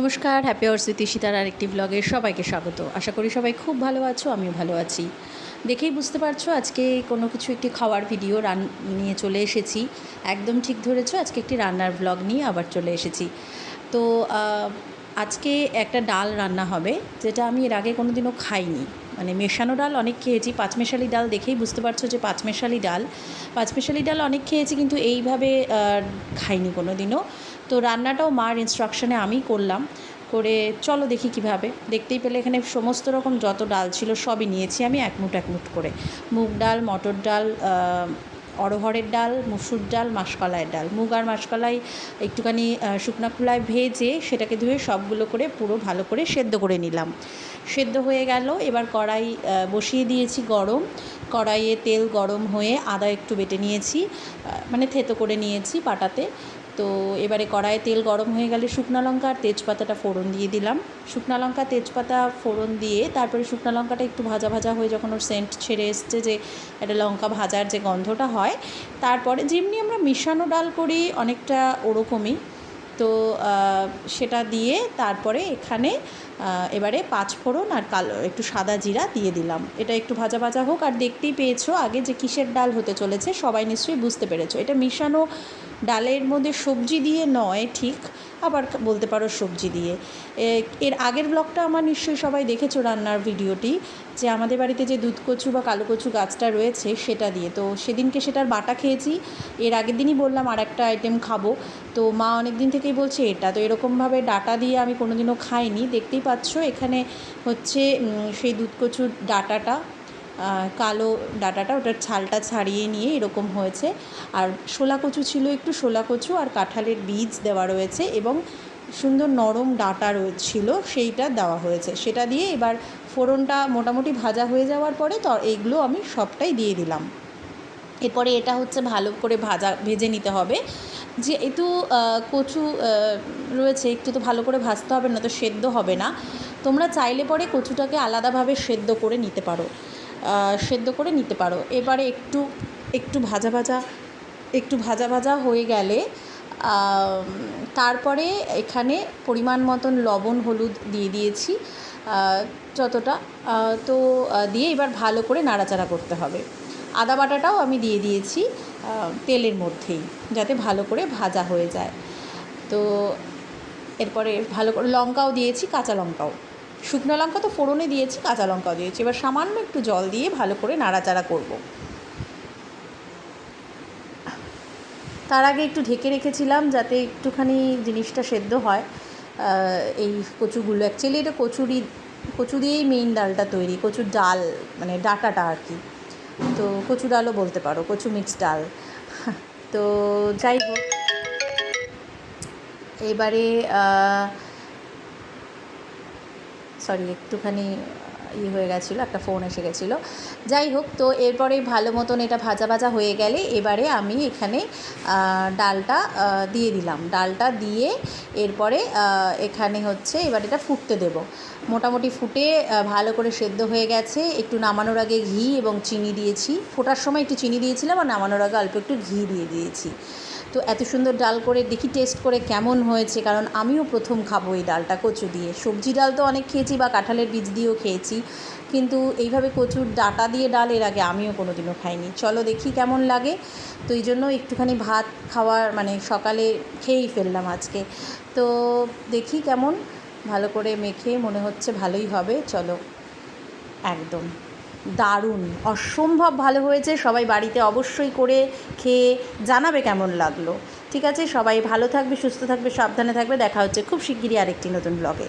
নমস্কার happy hour স্মৃতি সীতার আরেকটি ব্লগে সবাইকে স্বাগত। আশা করি সবাই খুব ভালো আছো, আমিও ভালো আছি। দেখেই বুঝতে পারছ, আজকে কোনো কিছু একটি খাওয়ার ভিডিও রান নিয়ে চলে এসেছি। একদম ঠিক ধরেছো, আজকে একটি রান্নার ব্লগ নিয়ে আবার চলে এসেছি। তো আজকে একটা ডাল রান্না হবে, যেটা আমি এর আগে কোনো দিনও খাইনি। মানে মেশানো ডাল অনেক খেয়েছি, পাঁচমেশালি ডাল দেখেই বুঝতে পারছ যে পাঁচমেশালি ডাল। পাঁচমেশালি ডাল অনেক খেয়েছি, কিন্তু এইভাবে খাইনি কোনো দিনও তো রান্নাটাও মার ইনস্ট্রাকশনে আমি করলাম। করে চলো দেখি কীভাবে। দেখতেই পেলে এখানে সমস্ত রকম যত ডাল ছিল সবই নিয়েছি আমি এক মুঠ, এক করে। মুগ ডাল, মটর ডাল অড়হরের ডাল, মুসুর ডাল, মাসকলাইয়ের ডাল। মুগ আর মাসকলাই একটুখানি শুকনো খোলায় ভেজে সেটাকে ধুয়ে সবগুলো করে পুরো ভালো করে সেদ্ধ করে নিলাম। সেদ্ধ হয়ে গেল। এবার কড়াই বসিয়ে দিয়েছি গরম। কড়াইয়ে তেল গরম হয়ে আদা একটু বেটে নিয়েছি মানে থেতো করে নিয়েছি পাটাতে। তো এবারে কড়াইয়ে তেল গরম হয়ে গেলে শুকনো লঙ্কা আর তেজপাতাটা ফোড়ন দিয়ে দিলাম। শুকনো লঙ্কা, তেজপাতা ফোড়ন দিয়ে তারপরে শুকনো লঙ্কাটা একটু ভাজা ভাজা হয়ে যখন ওর সেন্ট ছেড়ে এসছে যে একটা লঙ্কা ভাজার যে গন্ধটা হয়, তারপরে যেমনি আমরা মিশানো ডাল করি অনেকটা ওরকমই। তো সেটা দিয়ে তারপরে এখানে এবারে পাঁচফোড়ন আর কালো, একটু সাদা জিরা দিয়ে দিলাম। এটা একটু ভাজা ভাজা হোক, আর দেখতেই পেয়েছ আগে যে কিসের ডাল হতে চলেছে, সবাই নিশ্চয়ই বুঝতে পেরেছ। এটা মিশানো ডালের মধ্যে সবজি দিয়ে নয়, ঠিক। আবার বলতে পারো সবজি দিয়ে। এর আগের ব্লগটা আমার নিশ্চয়ই সবাই দেখেছ রান্নার ভিডিওটি, যে আমাদের বাড়িতে যে দুধ কচু বা কালো কচু গাছটা রয়েছে সেটা দিয়ে। তো সেদিনকে সেটার বাটা খেয়েছি, এর আগের দিনই বললাম আর একটা আইটেম খাব। তো মা অনেক দিন থেকেই বলছে এটা, তো এরকমভাবে ডাটা দিয়ে আমি কোনোদিনও খাইনি। দেখতেই পাচ্ছ এখানে হচ্ছে সেই দুধ কচুর ডাটাটা কালো ডাটাটা ওটার ছালটা ছাড়িয়ে নিয়ে এরকম হয়েছে। আর শোলা কচু ছিল একটু শোলা কচু আর কাঁঠালের বীজ দেওয়া রয়েছে এবং সুন্দর নরম ডাটা ছিল সেইটা দেওয়া হয়েছে। সেটা দিয়ে এবার ফোড়নটা মোটামুটি ভাজা হয়ে যাওয়ার পরে তো এইগুলো আমি সবটাই দিয়ে দিলাম। এরপরে এটা হচ্ছে ভালো করে ভাজা ভেজে নিতে হবে। যেহেতু আহ, কচু রয়েছে একটু তো ভালো করে ভাজতে হবে না তো সেদ্ধ হবে না। তোমরা চাইলে পরে কচুটাকে আলাদাভাবে সেদ্ধ করে নিতে পারো। সেদ্ধ করে নিতে পারো। এবারে একটু একটু ভাজা ভাজা, একটু ভাজা ভাজা হয়ে গেলে তারপরে এখানে পরিমাণ মতন লবণ, হলুদ দিয়ে দিয়েছি যতটা তো দিয়ে এবার ভালো করে নাড়াচাড়া করতে হবে। আদা বাটাটাও আমি দিয়ে দিয়েছি তেলের মধ্যেই, যাতে ভালো করে ভাজা হয়ে যায়। তো, এরপরে ভালো করে লঙ্কাও দিয়েছি, কাঁচা লঙ্কাও। শুকনো লঙ্কা তো ফোড়নে দিয়েছি, কাঁচা লঙ্কাও দিয়েছি। এবার সামান্য একটু জল দিয়ে ভালো করে নাড়াচাড়া করব। তার আগে একটু ঢেকে রেখেছিলাম যাতে একটুখানি জিনিসটা সেদ্ধ হয়। এই কচুগুলো অ্যাকচুয়ালি এটা কচুরি, কচু দিয়েই মেইন ডালটা তৈরি, কচুর ডাল মানে ডাটাটা আর কি। তো কচু ডালও বলতে পারো, কচু মিক্স ডাল। তো যাই হোক, এবারে সরি, একটুখানি ইয়ে হয়ে গেছিল, একটা ফোন এসে গেছিল। যাই হোক, তো এরপরে ভালো মতন এটা ভাজা ভাজা হয়ে গেলে এবারে আমি এখানে ডালটা দিয়ে দিলাম। ডালটা দিয়ে এরপরে এখানে হচ্ছে এবার এটা ফুটতে দেব। মোটামুটি ফুটে ভালো করে সেদ্ধ হয়ে গেছে। একটু নামানোর আগে ঘি এবং চিনি দিয়েছি। ফোটার সময় একটু চিনি দিয়েছিলাম আর নামানোর আগে অল্প একটু ঘি দিয়ে দিয়েছি। তো এত সুন্দর ডাল করে, দেখি টেস্ট করে কেমন হয়েছে, কারণ আমিও প্রথম খাব এই ডালটা কচু দিয়ে। সবজি ডাল তো অনেক খেয়েছি বা কাঁঠালের বীজ দিয়েও খেয়েছি, কিন্তু এইভাবে কচুর ডাটা দিয়ে ডাল এর আগে আমিও কোনো দিনও খাইনি। চলো দেখি কেমন লাগে। তো এই জন্য একটুখানি ভাত খাওয়ার মানে সকালে খেয়েই ফেললাম আজকে। তো দেখি কেমন, ভালো করে মেখে মনে হচ্ছে ভালোই হবে, চলো। একদম। দারুণ, অসম্ভব ভালো হয়েছে। সবাই বাড়িতে অবশ্যই করে খেয়ে জানাবে কেমন লাগল। ঠিক আছে, সবাই ভালো থাকবে, সুস্থ থাকবে, সাবধানে থাকবে। দেখা হচ্ছে খুব শিগগিরই আরেকটি নতুন ব্লগে